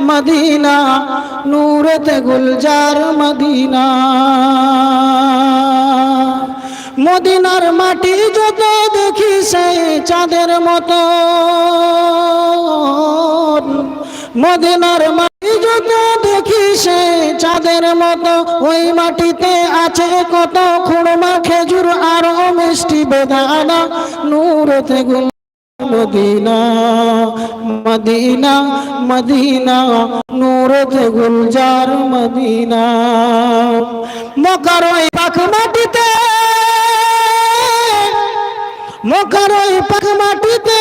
Medina, নূরতে গুলজার Medina. মদিনার মাটি যত দেখি সেই চাঁদের মতো। মদিনার মাটি যত দেখি সেই চাঁদের মতো। ওই মাটিতে আছে কত খুড়মা খেজুর, আরও মিষ্টি বেদানা। নূরতে গুল মদিনা মদিনা মদিনা নূরতে গুলজার মদিনা। মকার ওই পাখ মাটিতে, মকার ওই পাখ মাটিতে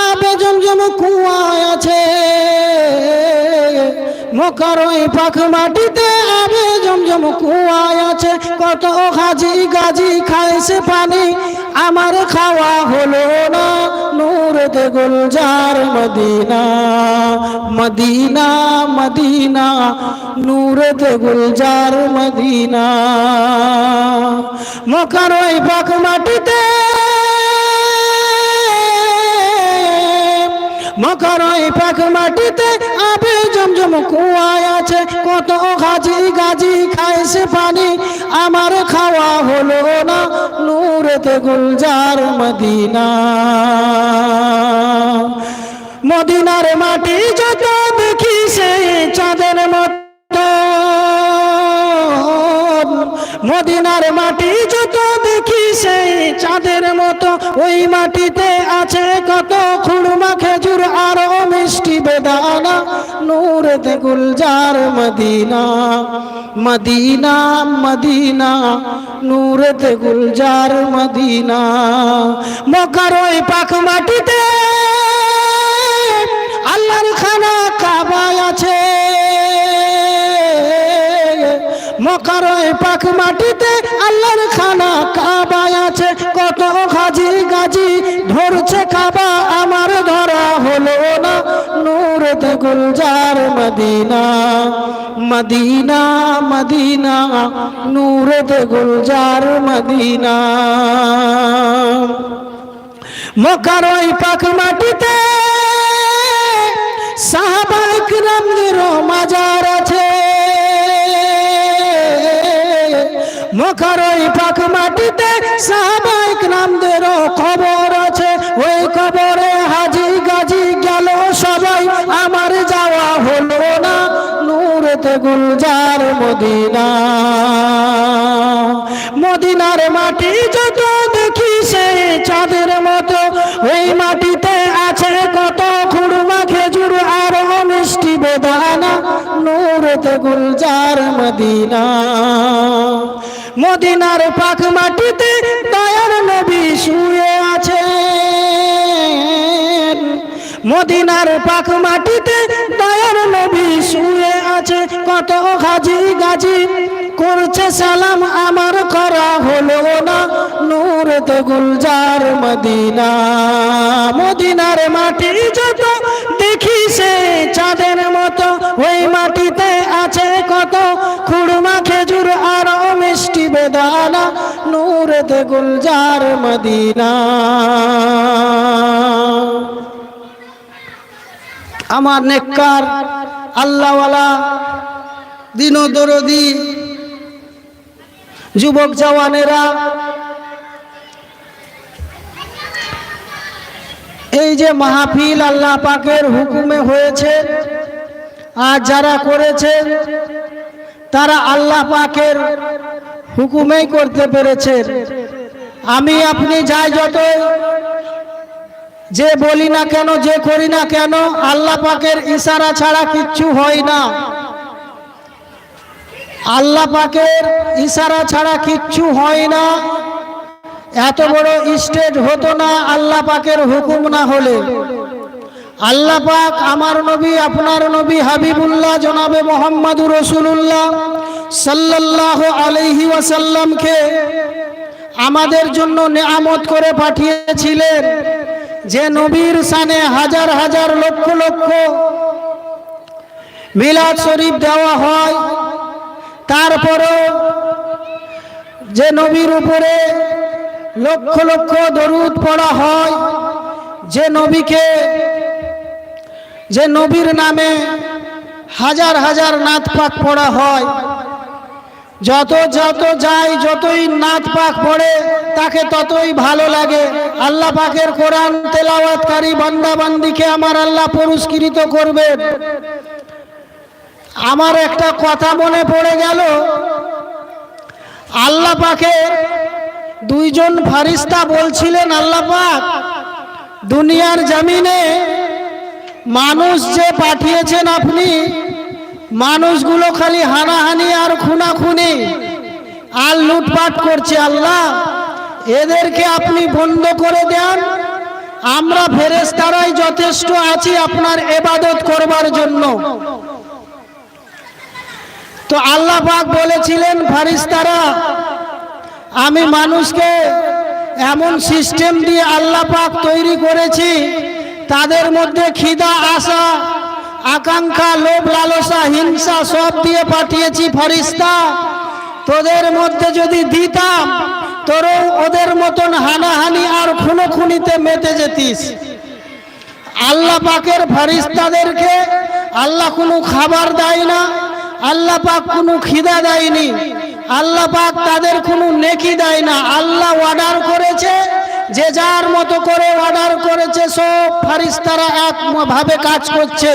আবে জমজম কুয়া আছে। মকার ওই পাখ মাটিতে আবে জমজম কুয়া আছে। কত হাজি গাজি খাইছে পানি আমার খাওয়া হলো না নূরতে গুলজার মদিনা মদিনা মদিনা নূরতে গুলজার মদিনা। মকার ওই পাখ মাটিতে, মকর ওই পাখ মাটিতে আবে জমজম কুয়ায় আছে, কত গাজি গাজি খাইছে পানি। আমার খাওয়া হলো না নূরেতে গুলজার মদিনা। মদিনার মাটি যত দেখি সেই চাঁদের মতো। মদিনার মাটি যত দেখি সেই চাঁদের মতো। ওই মাটিতে আছে কত খুড়মা খেজুর, আরও মিষ্টি বেদানা। নূরেতে গুলজার মদিনা মদিনা মদিনা নূরেতে গুলজার মদিনা। মকার ওই পাখ মাটিতে আল্লাহর খানা কাবায় আছে। মকার ওই মাটিতে আল্লাহর খানা গুলজার মদিনা মদিনা মদিনা নূরতে গুলজার মদিনা। মকার ওই পাখ মাটিতে সাহাবাইক রামদের মাজার আছে। মকার ওই পাখ মাটিতে সাহাবাইক মদিনা। মদিনার মাটি যত দেখি সে চাঁদের মতো। ওই মাটিতে আছে কত খুড়মা খেজুর আর মিষ্টি বেদানা। নূরতে গুলজার মদিনা। মদিনার পাখ মাটিতে দয়ার নবী শুয়ে আছে মদিনার পাখ মাটিতে দয়ার নবী শুয়ে আছে। কত হাজি গাজি করছে সালাম আমার করা হলো না। নূরতে গুলজার মদিনা। মদিনার মাটি যত দেখি সে চাঁদের মতো। ওই মাটিতে আছে কত খুড়মা খেজুর আর মিষ্টি বেদানা। নূরতে গুলজার মদিনা। আমার নেককার, আল্লাহওয়ালা দিনদরদি যুবক জওয়ানেরা, এই যে মাহফিল আল্লাহ পাকের হুকুমে হয়েছে, আর যারা করেছে, তারা আল্লাহ পাকের হুকুমেই করতে পেরেছে। আমি আপনি যাই যত যে বলি না কেন, যে করি না কেন, আল্লাহ পাকের ইশারা ছাড়া কিচ্ছু হয় না। আল্লাহ পাকের ইশারা ছাড়া কিচ্ছু হয় না। এত বড় স্টেজ হতো না আল্লাহ পাকের হুকুম না হলে। আল্লাহ পাক আমার নবী, আপনার নবী হাবিবুল্লাহ জনাবে মোহাম্মদুর রসুল্লাহ সাল্লাল্লাহু আলাইহি ওয়াসাল্লামকে আমাদের জন্য নেয়ামত করে পাঠিয়েছিলেন যে নবীর সানে হাজার হাজার লক্ষ লক্ষ মিলাদ শরীফ দেওয়া হয়। তারপরও যে নবীর উপরে লক্ষ লক্ষ দরুদ পড়া হয়, যে নবীকে, যে নবীর নামে হাজার হাজার নাত পাক পড়া হয়, যত যত যায়, যতই নাত পাক পড়ে, তাকে ততই ভালো লাগে। আল্লাহ পাকের কোরআন তেলাওয়াতকারী বান্দাবান্দিকে আমার আল্লাহ পুরস্কৃত করবে আমার একটা কথা মনে পড়ে গেল। আল্লাহ পাকের দুইজন ফারিস্তা বলছিলেন, আল্লাহ পাক, দুনিয়ার জমিনে মানুষ যে পাঠিয়েছেন আপনি, মানুষগুলো খালি হানাহানি আর খুনাখুনি আর লুটপাট করছে আল্লাহ। এদেরকে আপনি বন্ধ করে দেন। আমরা ফেরেস্তারাই যথেষ্ট আছি আপনার এবাদত করবার জন্য। তো আল্লাহ পাক বলেছিলেন ফারিস্তারা আমি মানুষকে এমন সিস্টেম দিয়ে আল্লাহ পাক তৈরি করেছি, তাদের মধ্যে খিদা, আশা, আকাঙ্ক্ষা, লোভ, লালসা, হিংসা সব দিয়ে পাঠিয়েছি ফরিস্তা তোদের মধ্যে যদি দিতাম, তোরও ওদের মতন হানাহানি আর খুনো খুনিতে মেতে যেতিস। আল্লাহ পাকের ফারিস্তাদেরকে আল্লাহ কোনো খাবার দেয় না। আল্লাহ পাক কোনো খিদা দেয়নি। আল্লাহ পাক তাদের কোনো নেকি দেয় না। আল্লাহ অর্ডার করেছে, যে যার মতো করে অর্ডার করেছে, সব ফারিস্তারা একভাবে কাজ করছে।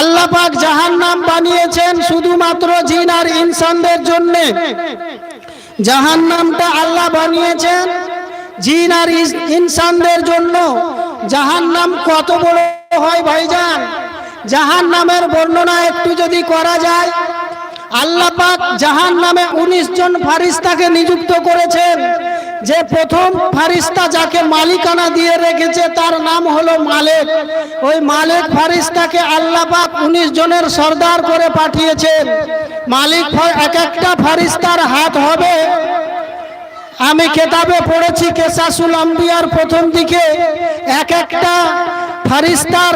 আল্লাহ পাক জাহান নাম বানিয়েছেন শুধুমাত্র জিন আর ইনসানদের জন্য। জাহান নামটা আল্লাহ বানিয়েছেন জিন আর ইনসানদের জন্য। জাহান নাম কত বড় হয় ভাইজান? জাহান নামের বর্ণনা একটু যদি করা যায়, আল্লাহ পাক জাহান নামে উনিশ জন ফারিস্তাকে নিযুক্ত করেছেন। যে প্রথম ফারিস্তা যাকে মালিকানা দিয়ে রেখেছে, তার নাম হলো মালেক। ওই মালিক ফারিস্তাকে আল্লাহ পাক উনিশ জনের সর্দার করে পাঠিয়েছেন। মালিক এক একটা ফারিস্তার হাত হবে। আমি কেতাবে পড়েছি কেসাসুল আম্বিয়ার প্রথম দিকে। এক একটা ফারিস্তার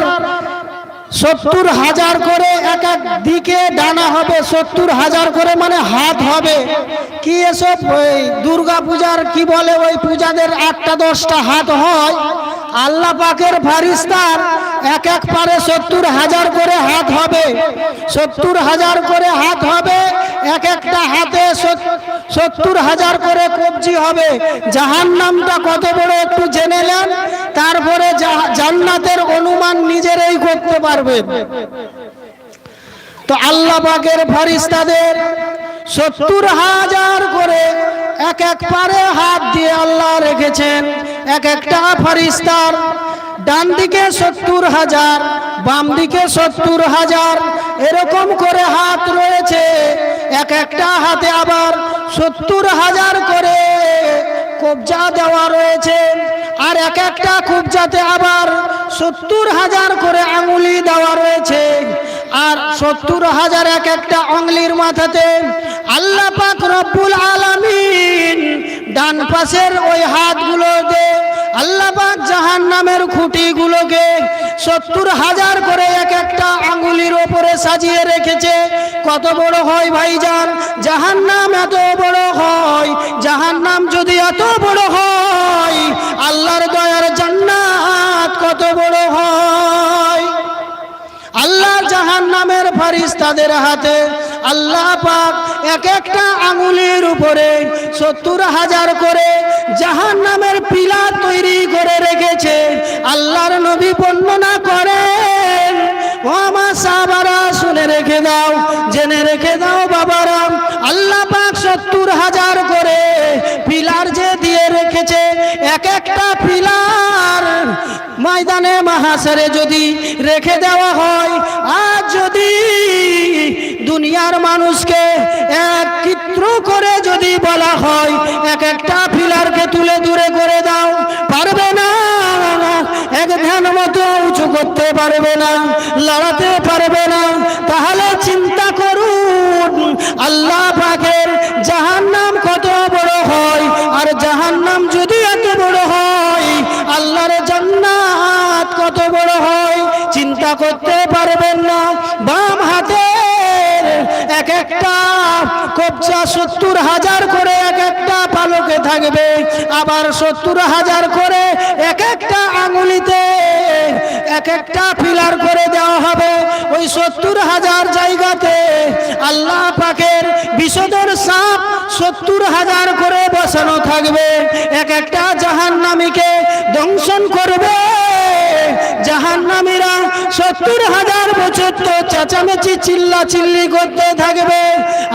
সত্তর হাজার করে এক এক দিকে ডানা হবে, সত্তর হাজার করে মানে হাত হবে। কি এসব? ওই দুর্গা পূজার কি বলে ওই পূজাদের আটটা দশটা হাত হয়? আল্লাহ পাকের ফারিস্তার এক এক পারে সত্তর হাজার করে হাত হবে। সত্তর হাজার করে হাত হবে, এক একটা হাতে সত্তর হাজার করে কবজি হবে। জাহান নামটা কত বড় একটু জেনে নেন, তারপরে জান্নাতের অনুমান নিজেরাই করতে পারবেন। তো আল্লাহ পাকের ফারিস্তাদের সত্তর হাজার এক এক পারে হাত দিয়ে আল্লাহ রেখেছেন। এক একটা ফারিস্তার ডান দিকে সত্তর হাজার বাম দিকে সত্তর হাজার, এরকম করে হাত রয়েছে। এক একটা হাতে আবার সত্তর হাজার করে কবজা দেওয়া রয়েছে। আর এক একটা কবজাতে আবার সত্তর হাজার করে আঙুলি দেওয়া রয়েছে। আর সত্তর হাজার এক একটা অঙ্গলির মাথাতে আল্লাহ পাক রব্বুল আলামিন ডান পাশের ওই হাতগুলো দে আল্লাহ পাক জাহান নামের খুঁটিগুলোকে সত্তর হাজার করে এক একটা আঙ্গুলির ওপরে সাজিয়ে রেখেছে। কত বড় হয় ভাইজান? জাহান নাম এত বড় হয়। জাহান নাম যদি এত বড় হয় নামের ফারিস্তাদের হাতে। আল্লাহ পাক এক একটা আঙুলের উপরে সত্তর হাজার করে জাহান নামের পিলা তৈরি করে রেখেছে। আল্লাহর নবী বর্ণনা সাহাবারা, শুনে রেখে দাও, জেনে রেখে দাও বাবারা, আল্লাহ পাক সত্তর হাজার করে পিলার যে দিয়ে রেখেছে এক একটা পিলার ময়দানে মাহাসারে যদি রেখে দেওয়া হয় দুনিয়ার মানুষকে এক চিত্র করে যদি বলা হয়, এক একটা ফিলারকে তুলে দূরে করে দাও। পারবে না, এক ধ্যান মতো উঁচু করতে পারবে না, লড়াতে পারবে না। তাহলে চিন্তা করুন, আল্লাহ পাকের জাহান্নাম কত বড় হয়, আর জাহান নাম যদি এত বড় হয়, আল্লাহর জান্নাত কত বড় হয়, চিন্তা করতে পারবেন সত্তর হাজার করে এক একটা পালকে থাকবে। আবার সত্তর হাজার করে এক একটা আঙুলিতে এক একটা ফিলার করে দেওয়া হবে। ওই সত্তর হাজার জায়গাতে আল্লাহ পাকের বিষদর সাপ সত্তর হাজার করে বসানো থাকবে। এক একটা জাহান্নামীকে দংশন করবে। সত্তর হাজার বছর তো চেঁচামেচি চিল্লা চিল্লি করতে থাকবে।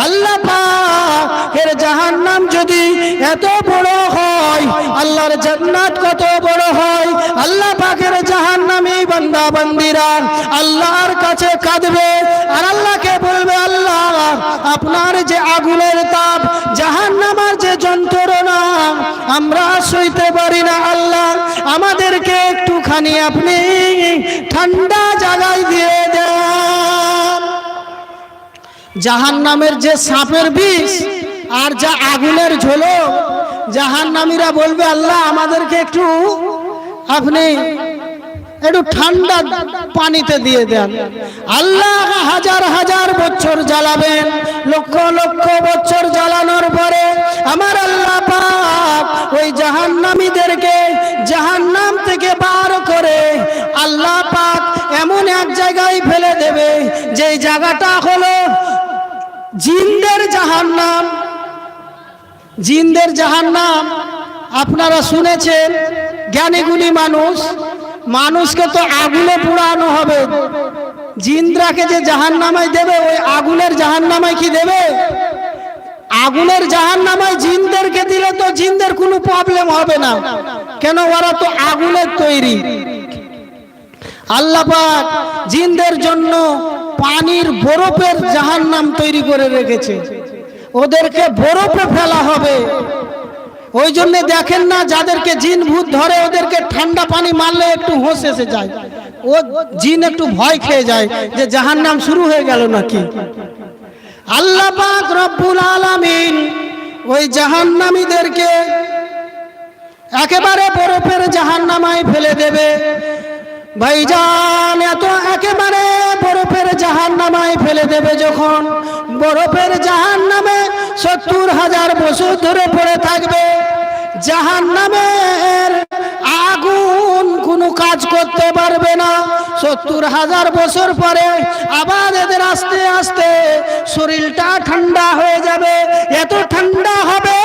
আল্লাহ পাকের জাহান্নাম যদি এত বড় হয়, আল্লাহর জান্নাত কত বড় হয়, আল্লাহ পাকের জাহান্নামী বান্দা, বান্দিরা আল্লাহর কাছে কাঁদবে। আর আল্লাহকে বলবে, আল্লাহ, আপনার যে আগুনের ঠান্ডা জায়গায় দিয়ে দেন। জাহান নামের যে সাপের বিষ আর যা আগুনের ঝোলো জাহান নামীরা বলবে, আল্লাহ, আমাদেরকে একটু আপনি একটু ঠান্ডা পানিতে দিয়ে দেন। আল্লাহ হাজার হাজার বছর জ্বালাবেন, লক্ষ লক্ষ বছর জ্বালানোর পরে আমার আল্লাহ পাক ওই জাহান্নামীদেরকে জাহান্নাম থেকে বার করে আল্লাহ পাক এমন এক জায়গায় ফেলে দেবে যে জায়গাটা হলো জিনদের জাহান্নাম। জিনদের জাহান্নাম, আপনারা শুনেছেন, জ্ঞানীগুণী মানুষ মানুষকে তো আগুনে পুড়ানো হবে। জিন্দ্রাকে যে জাহান নামায় দেবে, ওই আগুনের জাহান নামায় কি দেবে? আগুনের জাহান নামায় জিনদেরকে দিলে তো জিনদের কোনো প্রবলেম হবে না। কেন ওরা তো আগুনের তৈরি? আল্লাহ পাক জিনদের জন্য পানির বরফের জাহান নাম তৈরি করে রেখেছে। ওদেরকে বরফে ফেলা হবে। ওই জন্য দেখেন না যাদেরকে জিন ভূত ধরে, ওদেরকে ঠান্ডা পানি মারলে একটু হোঁশ এসে যায়। ও জিন একটু ভয় খেয়ে যায় যে জাহান নাম শুরু হয়ে গেল নাকি। আল্লাহ পাক রব্বুল আলামিন ওই জাহান্নামীদেরকে একেবারে বরফের জাহান্নামায় ফেলে দেবে। ভাইজান, এত একেবারে বরফের জাহান নামায় ফেলে দেবে যখন। বরফের জাহান নামে সত্তর হাজার বছর ধরে পড়ে থাকবে। জাহান নামের আগুন কোনো কাজ করতে পারবে না। সত্তর হাজার বছর পরে আবার এদের আস্তে আস্তে শরীরটা ঠান্ডা হয়ে যাবে। এত ঠান্ডা হবে।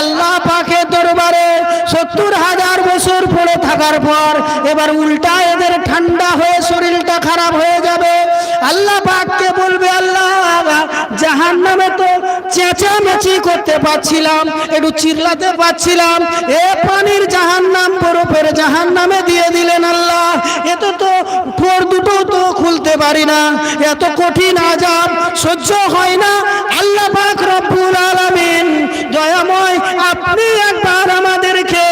আল্লাহ পাখে দরবারে সত্তর হাজার বছর পড়ে থাকার পর এবার উল্টা এদের ঠান্ডা হয়ে শরীরটা খারাপ হয়ে যাবে। আল্লাহ পাককে বলবে, আল্লাহ জাহান নামে তো চেঁচামেচি করতে পারছিলাম, একটু চিল্লাতে পারছিলাম। এ পানির জাহান নাম বরফের জাহান নামে দিয়ে দিলেন আল্লাহ। এত তো ঠোর দুটো তো খুলতে পারি না। এত কঠিন আজাব সহ্য হয় না। আল্লাহ পাক রব্বুল আলামিন, দয়াময় আপনি একবার আমাদেরকে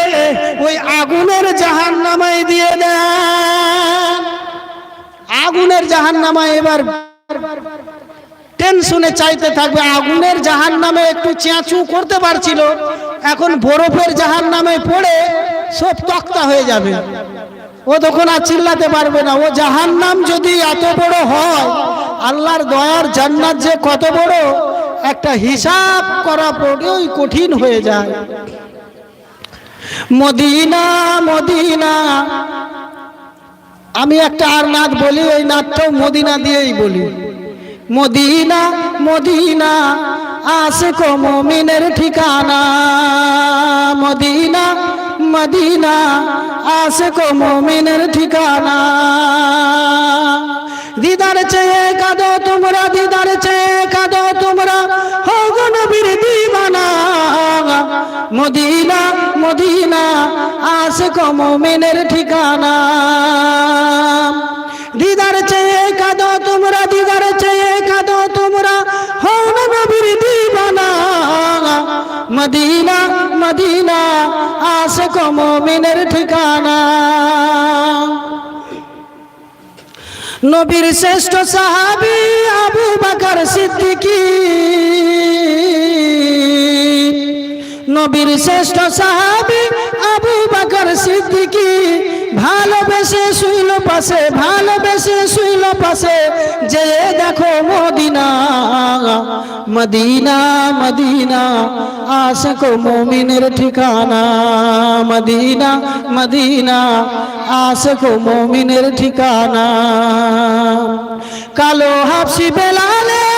ওই আগুনের জাহান নামায় দিয়ে দেন। আগুনের জাহান নামায় এবার টেনশনে চাইতে থাকবে। আগুনের জাহান নামে একটু চেঁচু করতে পারছিল। এখন বরফের জাহান নামে পড়ে সব তক্তা হয়ে যাবে। ও তখন আর চিল্লাতে পারবে না। ও জাহান নাম যদি এত বড় হয়, আল্লাহর দয়ার জান্নাত যে কত বড়, একটা হিসাব করা পড়েই কঠিন হয়ে যায়। Medina Medina. আমি একটা আর নাচ বলি ওই নাচটাও মদিনা দিয়েই বলি। মদিনা মদিনা আসে কো মমিনের ঠিকানা। মদিনা মদিনা আসে কো মমিনের ঠিকানা। দিদার চেয়ে কাঁদো তোমরা, দিদার চেয়ে কাঁদো তোমরা হো গো নবীর দিবানা। মদিনা মদিনা আসে কো মমিনের ঠিকানা। মদিনা মদিনা আসে কমিনের ঠিকানা। নবীর শ্রেষ্ঠ সাহাবি আবু বাকর সিদ্দিকি। নবীর শ্রেষ্ঠ সাহাবি আবু বাকর সিদ্দিকী। ভালোবেসে শুইল পাশে, ভালোবেসে শুইল পাশে, যে দেখো মদিনা মদিনা মদিনা, আশক মোমিনের ঠিকানা, মদিনা মদিনা, আশক মোমিনের ঠিকানা। কালো হাফসি বেলালে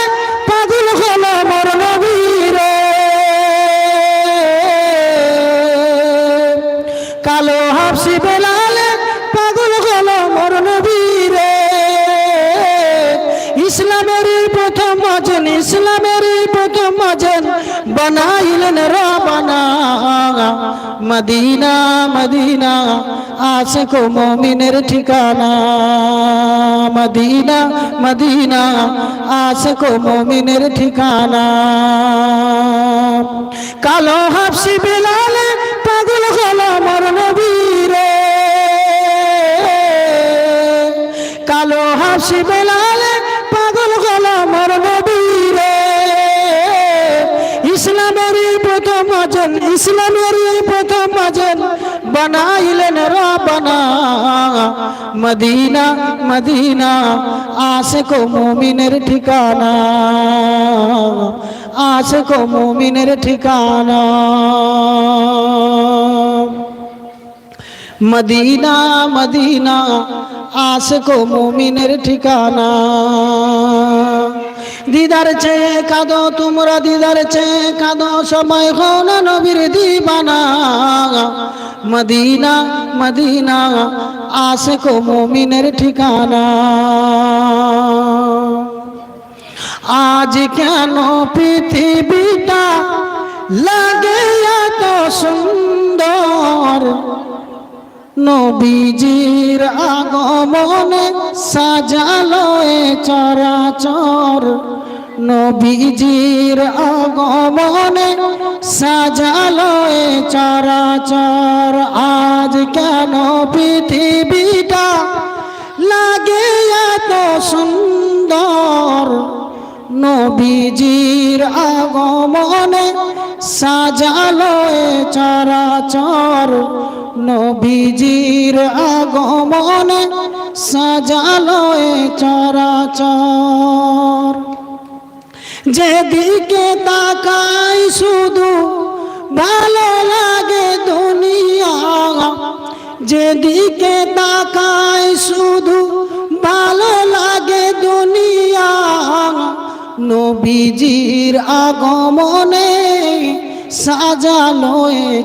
রবানা মদিনা মদিনা, আশক মমিনের ঠিকানা। মদিনা মদিনা, আশক মমিনের ঠিকানা। কালো হাফসি বিলালে পাগল হলো মর নবীরে। কালো হাসি বেলালে পাগল গল মর নবীরে বানাইলেন রবানা। মদিনা মদিনা, আশিক মুমিনের ঠিকানা। আশিক মুমিনের ঠিকানা। মদিনা মদিনা, আশিক মুমিনের ঠিকানা। দিদার চেয়ে কাঁদো, তোমরা দিদার চেয়ে কাঁদো সময় হও না নবীর দিবানা। মদিনা মদিনা আশিক মুমিনের ঠিকানা আজ কেন পৃথিবীটা লাগে এত সুন্দর নবীজির আগমনে সাজালো এ চরাচর নবীজির আগমনে সাজালো চরাচর। আজ কেন পৃথিবীটা লাগে এত সুন্দর? নবীজির আগমনে সাজালো চরাচর। নবীজির আগমনে সাজালো চরাচর। যেদিকে তাকাই শুধু ভালো লাগে দুনিয়া। যেদিকে তাকাই শুধু ভালো লাগে দুনিয়া। নবীজির আগমনে সাজালো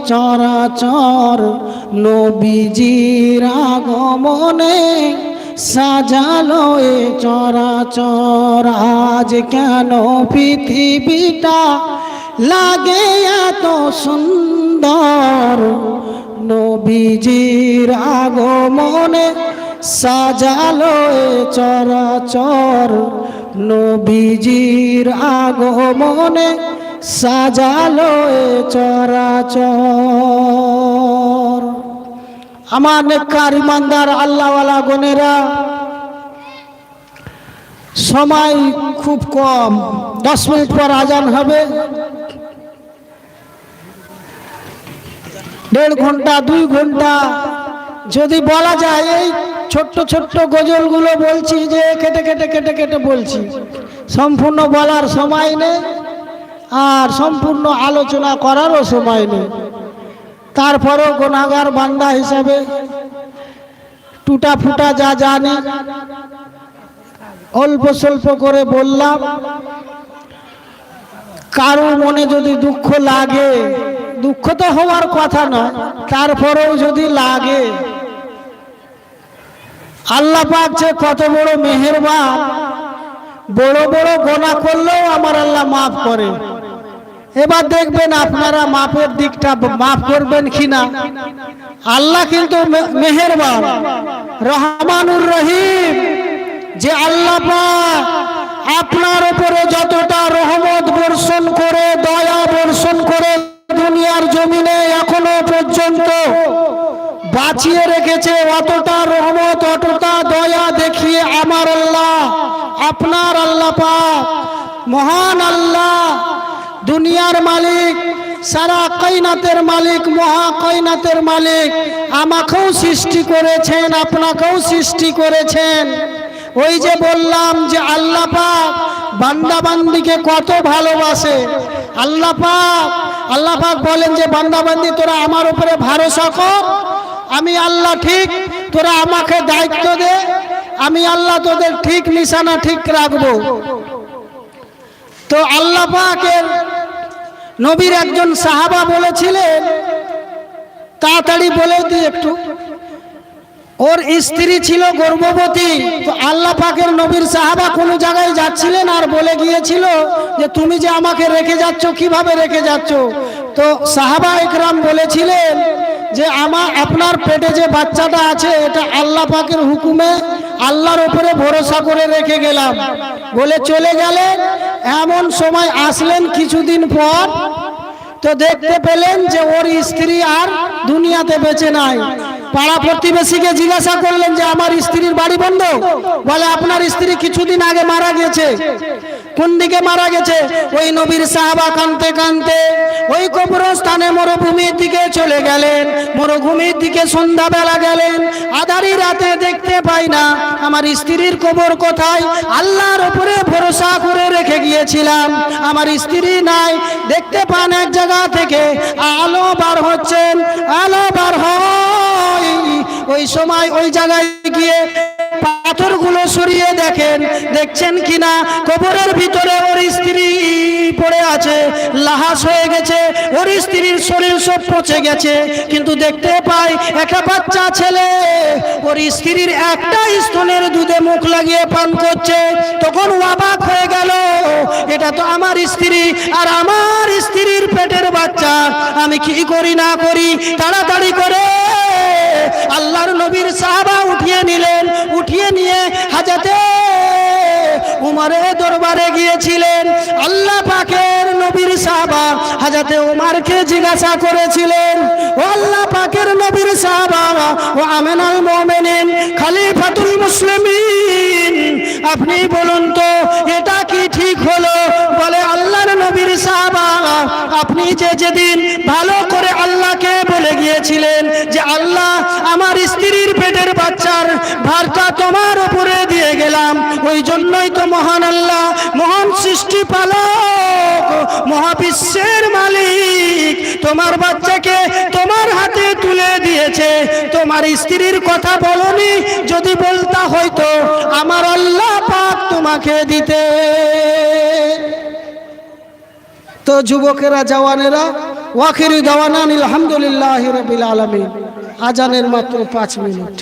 চরাচর। নবীজির আগমনে সাজালো এ চরাচর। আজ কেন পৃথিবীটা লাগে এত সুন্দর? নবীজির আগমনে সাজালো এ চরাচর। নবীজির আগমনে সাজালো এ চরাচর। আমার নেককার ইমানদার আল্লাহওয়ালা গনেরা, সময় খুব কম, দশ মিনিট পর আজান হবে। দেড় ঘণ্টা, দুই ঘণ্টা, যদি বলা যায় এই ছোট্ট ছোট্ট গজলগুলো বলছি যে কেটে কেটে কেটে কেটে বলছি, সম্পূর্ণ বলার সময় নেই আর সম্পূর্ণ আলোচনা করারও সময় নেই। তারপরেও গোনাগার বান্দা হিসাবে টুটা ফুটা যা জানি, অল্প স্বল্প করে বললাম, কারও মনে যদি দুঃখ লাগে, দুঃখ তো হওয়ার কথা নয়, তারপরেও যদি লাগে, আল্লাহ পাক যে কত বড় মেহেরবান, বড় বড় গোনা করলেও আমার আল্লাহ মাফ করে এবার দেখবেন আপনারা মাপের দিকটা মাফ করবেন কিনা। আল্লাহ কিন্তু মেহেরবান। রহমানুর রহিম। যে আল্লাহ আপনার উপরে যতটা রহমত বর্ষণ করে, দয়া বর্ষণ করে দুনিয়ার জমিনে এখনও পর্যন্ত বাঁচিয়ে রেখেছে, অতটা রহমত, অতটা দয়া দেখিয়ে আমার আল্লাহ, আপনার আল্লাহ মহান আল্লাহ দুনিয়ার মালিক, সারা কৈনাতের মালিক, মহা কৈনাতের মালিক আমাকেও সৃষ্টি করেছেন, আপনাকেও সৃষ্টি করেছেন। ওই যে বললাম যে আল্লাহ পাক বান্দা বান্দিকে কত ভালোবাসে। আল্লাহ পাক আল্লাহ পাক বলেন যে বান্দা বান্দি তোরা আমার উপরে ভরসা কর। আমি আল্লাহ ঠিক, তোরা আমাকে দায়িত্ব দে। আমি আল্লাহ তোদের ঠিক নিশানা ঠিক রাখব। তো আল্লাহ পাকের নবীর একজন সাহাবা বলেছিলেন, তাড়াতাড়ি বলে দিই একটু। ওর স্ত্রী ছিল গর্ভবতী, তো আল্লাহ পাকের নবীর সাহাবা কোনো জায়গায় যাচ্ছিলেন আর বলে গিয়েছিল যে, তুমি যে আমাকে রেখে যাচ্ছ, কীভাবে রেখে যাচ্ছ? তো সাহাবা একরাম বলেছিলেন যে আমার আপনার পেটে যে বাচ্চাটা আছে, এটা আল্লাহ পাকের হুকুমে আল্লাহর ওপরে ভরসা করে রেখে গেলাম। বলে চলে গেলেন, এমন সময় আসলেন কিছুদিন পর। তো দেখতে পেলেন যে ওর স্ত্রী আর দুনিয়াতে বেঁচে নাই। পাড়া প্রতিবেশীকে জিজ্ঞাসা করলেন যে, আমার স্ত্রীর বাড়ি বন্ধ? বলে, আপনার স্ত্রী কিছুদিন আগে মারা গেছে। কোন দিকে মারা গেছে? ওই নবীর সাহাবা কানতে কানতে ওই কবরস্থানে মরুভূমির দিকে চলে গেলেন। মরুভূমির দিকে সন্ধ্যাবেলা গেলেন। আধারি রাতে দেখতে পাই না, আমার স্ত্রীর কবর কোথায়? আল্লাহর উপরে ভরসা করে রেখে গিয়েছিলাম। আমার স্ত্রী নাই, দেখতে পান এক জায়গা থেকে। আলো বার হচ্ছেন, আলো বার হয়। ওই সময় ওই জায়গায় গিয়ে পাথরগুলো সরিয়ে দেখেন, দেখছেন কিনা? কবরের ভিতরে ওর স্ত্রী পড়ে আছে লাহাস হয়ে গেছে, ওর স্ত্রীর শরীর সব পচে গেছে, কিন্তু দেখতে পাই একটা বাচ্চা ছেলে, ওর স্ত্রীর একটা স্তনের দুধে মুখ লাগিয়ে পান করছে, তখন অবাক হয়ে গেল, এটা তো আমার স্ত্রী, আর আমার স্ত্রীর পেটের বাচ্চা, আমি কি করি না করি, তাড়াতাড়ি করে আল্লাহর নবীর সাহাবা উঠিয়ে নিলেন, উঠিয়ে নিয়ে হাজাতে উমারের দরবারে গিয়েছিলেন। আল্লাহ পাকের নবীর সাহাবা হাজাতে উমারকে জিজ্ঞাসা করেছিলেন, ও আল্লাহ পাকের নবীর সাহাবা ও আমেনাল মোমেনিন, খলিফাতুল মুসলিমিন, আপনি বলুন তো, এটা কি ঠিক হলো? বলে, আল্লাহর নবীর সাহাবা, আপনি যে যেদিন ভালো বলে যে আল্লাহ, আমার স্ত্রীর পেটের বাচ্চার ভারটা তোমার উপরে দিয়ে গেলাম। ওই জন্যই তো মহান আল্লাহ, মহান সৃষ্টি পালক, মহাবিশ্বের মালিক, তোমার বাচ্চাকে তোমার হাতে তুলে দিয়েছে। তোমার স্ত্রীর কথা বলনি, যদি বলতা হয়তো আমার আল্লাহ পাক তোমাকে দিতে তো যুবকেরা, জওয়ানেরা ওয়াখিরি দাওয়ানান আলহামদুলিল্লাহ রবিল আলমী আজানের মাত্র পাঁচ মিনিট।